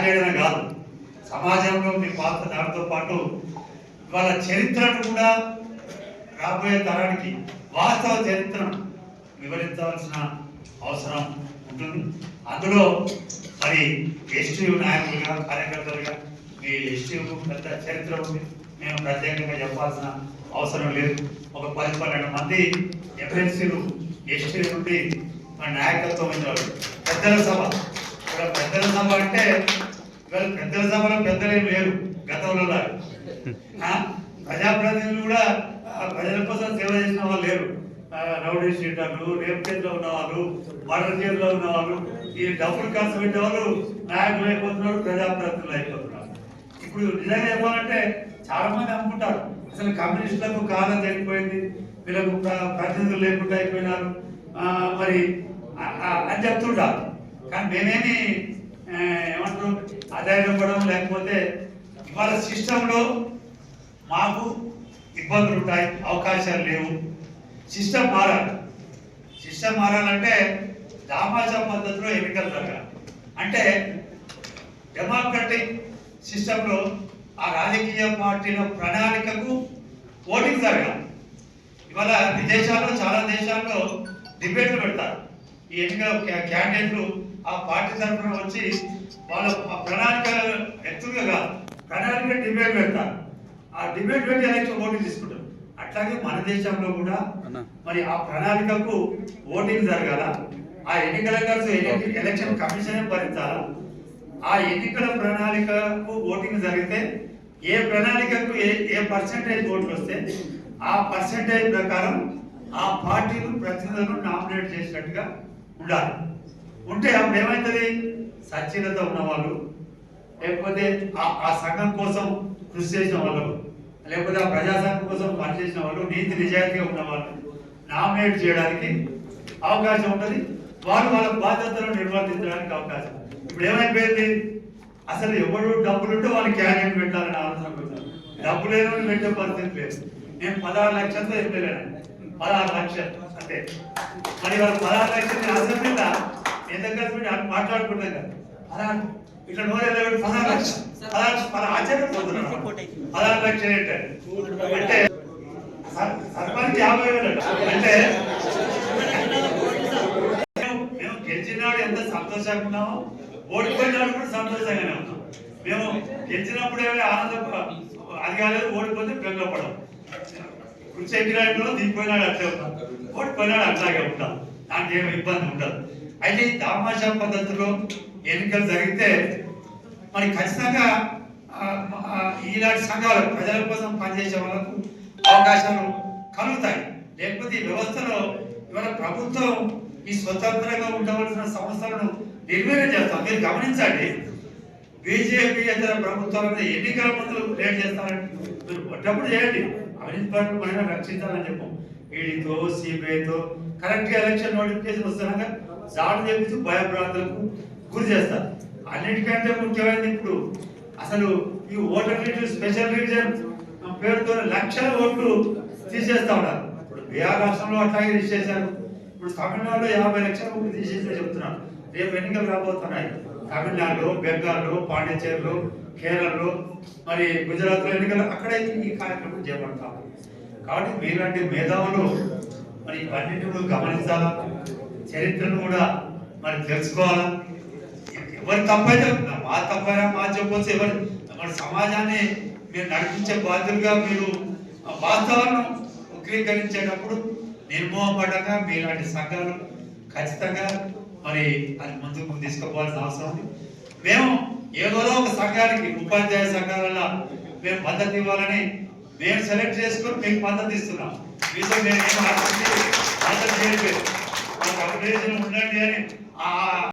తయారు చేయడమే కాదు. సమాజంలో మీ పాత్ర దానితో పాటు వాళ్ళ చరిత్రను కూడా రాబోయే తరానికి వాస్తవ చరిత్రను వివరించవలసిన అవసరం ఉంటుంది. అందులో మరి ఎస్టీ నాయకులుగా కార్యకర్తలుగా మీ ఎస్టీ పెద్ద చరిత్ర ఉంది. మేము ప్రత్యేకంగా చెప్పాల్సిన అవసరం లేదు. ఒక పది పన్నెండు మంది ఎమ్మెల్సీలు ఎస్టీ నుండి మన నాయకత్వం పెద్దల సభ. ఇక్కడ పెద్దల సభ అంటే ఇవాళ పెద్దల సభలో పెద్దలేం లేరు గతంలో ప్రజాప్రతినిధులు కూడా ప్రజల కోసం సేవ చేసిన వాళ్ళు లేరు. రౌడీ షీటర్లు రేప్ కేసులో ఉన్న వాళ్ళు మర్డర్ చేతిలో ఉన్న వాళ్ళు ఈ డబ్బులు ఖర్చు పెట్టేవాళ్ళు నాయకులు అయిపోతున్నారు ప్రజాప్రతినిధులు అయిపోతున్నారు. ఇప్పుడు నిజంగా చెప్పాలంటే చాలా మంది అనుకుంటారు అసలు కమ్యూనిస్టులకు కాలం తగ్గిపోయింది వీళ్ళకు ప్రతినిధులు లేకుండా అయిపోయినారు. మరి అని చెప్తుంటారు. కానీ నేనేమి ఏమంటారు? ఆదాయం ఇవ్వడం లేకపోతే ఇవాళ సిస్టంలో మాకు ఇబ్బందులు ఉంటాయి అవకాశాలు లేవు. సిస్టమ్ మారాలి. సిస్టమ్ మారాలంటే దామాజా పద్ధతిలో ఎన్నికలు జరగాలి. అంటే డెమోక్రటిక్ సిస్టంలో ఆ రాజకీయ పార్టీల ప్రణాళికకు ఓటింగ్ జరగాలి. ఇవాళ విదేశాల్లో చాలా దేశాల్లో డిబేట్లు పెడతారు. ఈ ఎన్నికల క్యాండిడేట్లు ఆ పార్టీ తరఫున వచ్చి వాళ్ళ ఆ ప్రణాళిక వ్యక్తులుగా కాదు ప్రణాళిక డిబేట్ పెడతారు. ఆ డిబేట్ పెట్టి ఎలక్షన్ ఓటింగ్ తీసుకుంటారు. అట్లాగే మన దేశంలో కూడా మరి ఆ ప్రణాళికకు ఓటింగ్ జరగాల. ఆ ఎన్నికల ఖర్చు ఎలక్షన్ కమిషన్ భరించాలా. ఆ ఎన్నికల ప్రణాళికకు ఓటింగ్ జరిగితే ఏ ప్రణాళికకు ఏ ఏ పర్సంటేజ్ ఓట్లు వస్తే ఆ పర్సంటేజ్ ప్రకారం ఆ పార్టీలు ప్రతినిధులను నామినేట్ చేసినట్టుగా ఉండాలి. ఉంటే అప్పుడు ఏమవుతుంది సచ్ఛీలత ఉన్నవాళ్ళు లేకపోతే ఆ- ఆ సంఘం కోసం కృషి చేసిన వాళ్ళు లేకపోతే ఆ ప్రజాసంఘం కోసం పనిచేసిన వాళ్ళు నీతి నిజాయితీగా ఉన్న వాళ్ళు నామినేట్ చేయడానికి అవకాశం ఉంటుంది. వాళ్ళు వాళ్ళ బాధ్యతలను నిర్వర్తించడానికి అవకాశం ఇప్పుడు ఏమైపోయింది? అసలు ఎవరు డబ్బులు ఉంటే వాళ్ళు క్యారెట్ పెట్టాలని ఆలోచన పెట్టారు. డబ్బు లేని పెట్టే పరిస్థితి లేదు. నేను పదహారు లక్షలతో ఎమ్మెల్యేనా? పదహారు లక్షలు అంటే మరి వాళ్ళు పదహారు లక్షలు అసెంబ్లీలో ఎంత అటు మాట్లాడుకుంటాం కదా? పదహారు ఇక్కడ నోరేళ్ళు పెట్టి పదహారు లక్షలు పదహారు పదహారు ఆశ్చర్యపోతున్నాను పదహారు లక్షలు ఏంటంటే అంటే సర్- సర్పంచ్ యాభై వేలు అంటే. మేము మేము గెలిచినాడు ఎంత సంతోషంగా ఉన్నామో ఓడిపోయినాడు కూడా సంతోషంగానే ఉన్నాం. మేము గెలిచినప్పుడు ఏమైనా ఆనందం అది కాలేదు ఓడిపోతే బెంగపడం కృషి ఎక్కినాడు దిగిపోయినాడు అట్లే ఉంటాం. ఓడిపోయినాడు అట్లాగే ఉంటాం. దానికి ఏమి ఇబ్బంది ఉండదు. అయితే ఈ దామాషా పద్ధతిలో ఎన్నికలు జరిగితే మరి ఖచ్చితంగా ఇలాంటి ఈనాటి సంఘాలు ప్రజల కోసం పనిచేసే వాళ్ళకు అవకాశాలు కలుగుతాయి. లేకపోతే ఈ వ్యవస్థలో ఇవాళ ప్రభుత్వం ఈ స్వతంత్రంగా ఉండవలసిన సంస్థలను నిర్వీర్యం చేస్తాం. మీరు గమనించండి బీజేపీ ఇతర ప్రభుత్వాల మీద ఎన్నికల ముందు లేట్ చేస్తారని మీరు పడ్డప్పుడు చేయండి. అవినీతి పనులు రక్షించాలని చెప్పాం. ఈడీతో సిబిఐతో కరెక్ట్ ఎలక్షన్ నోటిఫికేషన్ వస్తున్నాక దాడులు చేపించి భయభ్రాంతులకు గురి చేస్తారు. అన్నిటికంటే ముఖ్యమైనది ఇప్పుడు అసలు ఈ ఓటర్ రివిజన్ స్పెషల్ రివిజన్ పేరుతో లక్షల ఓట్లు తీసేస్తా ఉన్నారు. ఇప్పుడు బీహార్ రాష్ట్రంలో అట్లాగే తీసేశారు ఇప్పుడు తమిళనాడులో యాభై లక్షల ఓట్లు తీసేస్తే చెప్తున్నారు రేపు ఎన్నికలు రాబోతున్నాయి. తమిళనాడులో బెంగాల్లో పాండిచేరిలో కేరళలో మరి గుజరాత్లో ఎన్నికలు అక్కడే ఈ కార్యక్రమం చేపడతాం కాబట్టి మీలాంటి మేధావులు మరి ఇవన్నింటిని గమనించాలా? చరిత్రను కూడా మరి తెలుసుకోవాలా. ఎవరి తప్పైతే మా తప్పైనా మా చెప్పొచ్చు ఎవరు మన సమాజాన్ని మీరు నడిపించే బాధ్యులుగా మీరు ఆ వాస్తవాలను వక్రీకరించేటప్పుడు నిర్మోహపడంగా మీలాంటి సంఘాలు ఖచ్చితంగా మరి అది ముందుకు తీసుకుపోవాల్సిన అవసరం ఉంది. మేము ఏదో ఒక సంఘానికి ఉపాధ్యాయ సంఘాలలో మేము మద్దతు ఇవ్వాలని మేము సెలెక్ట్ చేసుకొని మీకు మద్దతు ఇస్తున్నాం. మీతో నేను మద్దతు చేయలేదు. మాకు అప్డేషన్ ఉండండి అని. ఆ